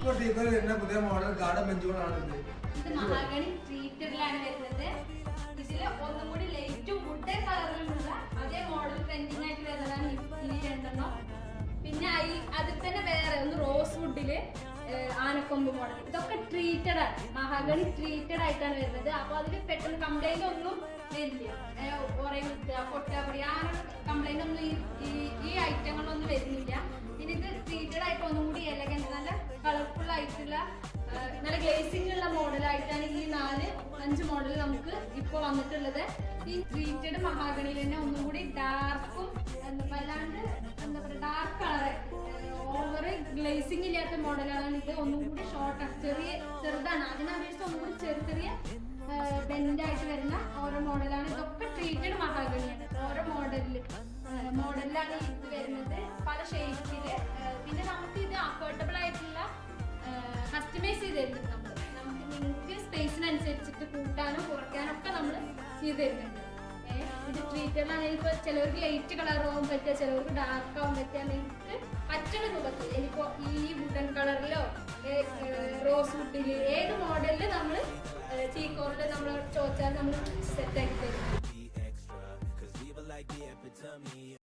ഇപ്പോൾ ടീക്കോയിൽ വരുന്ന പുതിയ മോഡൽ ഗാർഡൻ ബെഞ്ചുകളാണ് ഇത്. മഹാഗണി ട്രീറ്റഡിലാണ് വരുന്നത്. ഇതിൽ ഒന്നും കൂടി ലൈറ്റും മുട്ട കളറിലുള്ള അതേ മോഡൽ ട്രെൻഡിങ് ആയിട്ട് വരുന്നതാണ് ഈ രണ്ടെണ്ണം. പിന്നെ അതിൽ അതിൽ തന്നെ വേറെ ഒന്ന് റോസ് വുഡിൽ ആനക്കൊമ്പ് മോഡൽ ഇതൊക്കെ ട്രീറ്റഡ് ആണ്. മഹാഗണി ട്രീറ്റഡ് ആയിട്ടാണ് വരുന്നത്. അപ്പൊ അതിൽ പെട്ടെന്ന് കംപ്ലൈന്റ് ഒന്നും വരില്ല. കുറേ പൊട്ടുക പറയാ ആ കംപ്ലൈന്റ് ഒന്നും ഈ- കളർഫുൾ ആയിട്ടുള്ള നല്ല ഗ്ലേസിംഗ് ഉള്ള മോഡലായിട്ടാണ് ഈ നാല് അഞ്ച് മോഡൽ നമുക്ക് ഇപ്പൊ വന്നിട്ടുള്ളത്. ഈ ട്രീറ്റഡ് മഹാഗണിയിൽ തന്നെ ഒന്നും കൂടി ഡാർക്കും വല്ലാണ്ട് എന്താ പറയുക ഡാർക്ക് കളറ് ഓവർ ഗ്ലേസിംഗ് ഇല്ലാത്ത മോഡലാണ് ഇത്. ഒന്നും കൂടി ഷോർട്ടാണ് ചെറിയ ചെറുതാണ്. അതിനെ അപേക്ഷിച്ച് ഒന്നും കൂടി ചെറിയ ചെറിയ ബെൻഡായിട്ട് വരുന്ന ഓരോ മോഡലാണ്. ഇതൊക്കെ ട്രീറ്റഡ് മഹാഗണിയാണ് ഓരോ മോഡലിൽ മോഡലിലാണ് ഇത് വരുന്നത്. പല ഷേപ്പിൽ പിന്നെ നമുക്ക് ഇത് അഫോർഡബിൾ കസ്റ്റമൈസ് ചെയ്ത് തരുന്നുണ്ട് നമ്മൾ നമുക്ക് നിങ്ങൾക്ക് സ്പേസിനനുസരിച്ചിട്ട് കൂട്ടാനും കുറയ്ക്കാനും ഒക്കെ നമ്മൾ ചെയ്ത് തരുന്നുണ്ട് ഇത് ട്രീറ്ററിലാണെങ്കിൽ ഇപ്പോൾ ചിലവർക്ക് ലൈറ്റ് കളർ ആവാൻ പറ്റുക ചിലവർക്ക് ഡാർക്ക് ആവാൻ പറ്റുക നിങ്ങൾക്ക് പറ്റുന്ന രൂപത്തിൽ ഇനിയിപ്പോൾ ഈ വുഡൻ കളറിലോ റോസ് വുഡിൽ ഏത് മോഡലിൽ നമ്മൾ ചീക്കോറിൽ നമ്മൾ ചോദിച്ചാൽ നമ്മൾ സെറ്റ് ആക്കി തരും.